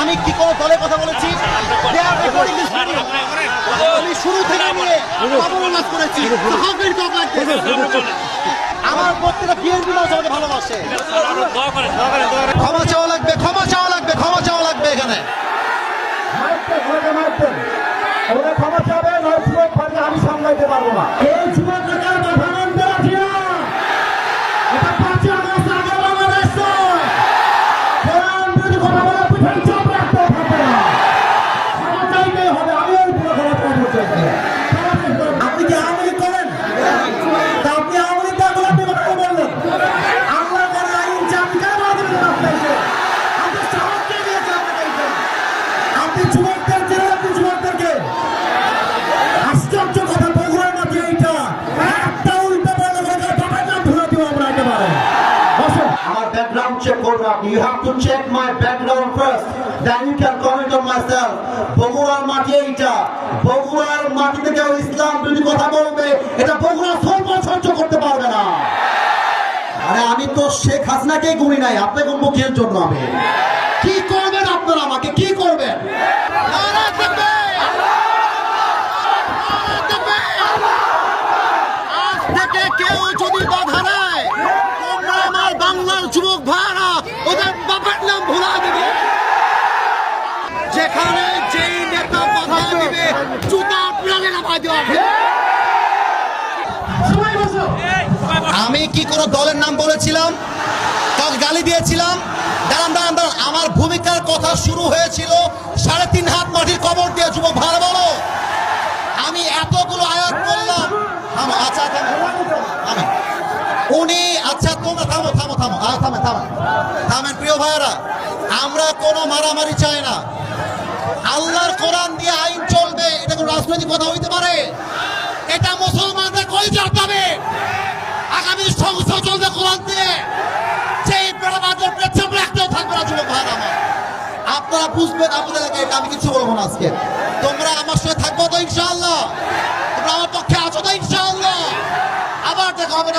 আমি কি কোনো দলের কথা বলেছি. আমি শুরু থেকে করেছি? আমার প্রত্যেকটা বিএনপি মানুষ আমাকে ভালোবাসে। ক্ষমা চাওয়া লাগবে, ক্ষমা চাওয়া লাগবে, ক্ষমা চাওয়া লাগবে এখানে। ক্ষমা চাবে, নয় আমি সামলাইতে পারব না এই যুবক নেতার মাথা মানতে রাখি না এটা পাঁচই আগস্ট আগে বাংলাদেশ নয় কোরআন বিরোধী কথা বলে পিছনে চাপ রাখতে থাকবে না ক্ষমা চাইতে হবে আমি ওই পুরো ক্ষমা চাইব চাইতে আপনি কি আওয়ামী লীগ করেন তা আপনি আওয়ামী লীগ না করলে আপনি কথা বললেন আল্লাহ করে আইন চাপ কেন বাধা দেবেন আপনাকে আপনি সাহস কে দিয়েছে আপনাকে এইটা? আপনি যুবকদের জেলে আপনি এইটা। একটা উল্টো মাটিতে কেউ ইসলাম যদি কথা বলবে, এটা বগুড়া সর্ব করতে পারবে না। আরে আমি তো শেখ হাসিনাকেই গুনি নাই আপনি কোন মুখের জন্য আমি? কি করবেন আপনারা আমাকে কি করবেন আজ থেকে কেউ যদি বাধা দেয় তোমরা আমার বাংলার যুবক ভাড়া ওদের বাবার নাম ভুলা দিবে। যেখানে যেই নেতা বাধা দিবে জুতা প্রাণে নামাই দেওয়া হবে। আমি কি কোনো দলের নাম বলেছিলাম? কাউকে গালি দিয়েছিলাম? দাঁড়ান দাঁড়ান দাঁড়ান। আমার ভূমিকার কথা শুরু হয়েছিল সাড়ে তিন হাত মাটির কবর দিয়ে যুবক ভালো বলো। আমি এতগুলো আয়াত করলাম আচ্ছা। উনি আচ্ছা তোমরা থামো থামো। থামো আ, থামে থামে। থামেন প্রিয় ভাইয়েরা আমরা কোনো মারামারি চাই না। আল্লাহর কোরআন দিয়ে আইন চলবে এটা কোনো রাজনৈতিক কথা হইতে পারে? এটা মুসলমানদের কই যাবে আগামী সংসদ চলবে কোরআন দিয়ে। সেই বেড়াবাদের পেছনে একটাও থাকবে না যুবক ভাই আমার। আপনারা বুঝবেন আপনাদের এলাকায় এটা আমি কিছু বলব না আজকে তোমরা আমার সাথে থাকব তো ইনশাআল্লাহ তোমরা আমার পক্ষে আছো তো ইনশাআল্লাহ আবার হবে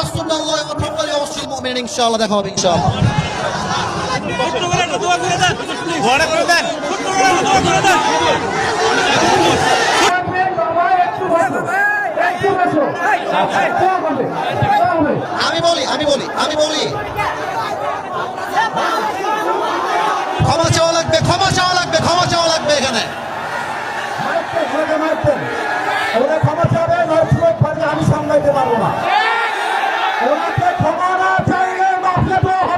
আমি বলি আমি বলি আমি বলি। ক্ষমা চাওয়া লাগবে, ক্ষমা চাওয়া লাগবে, ক্ষমা চাওয়া লাগবে এখানে। ক্ষমা পারলে আমি সামলাইতে পারব না।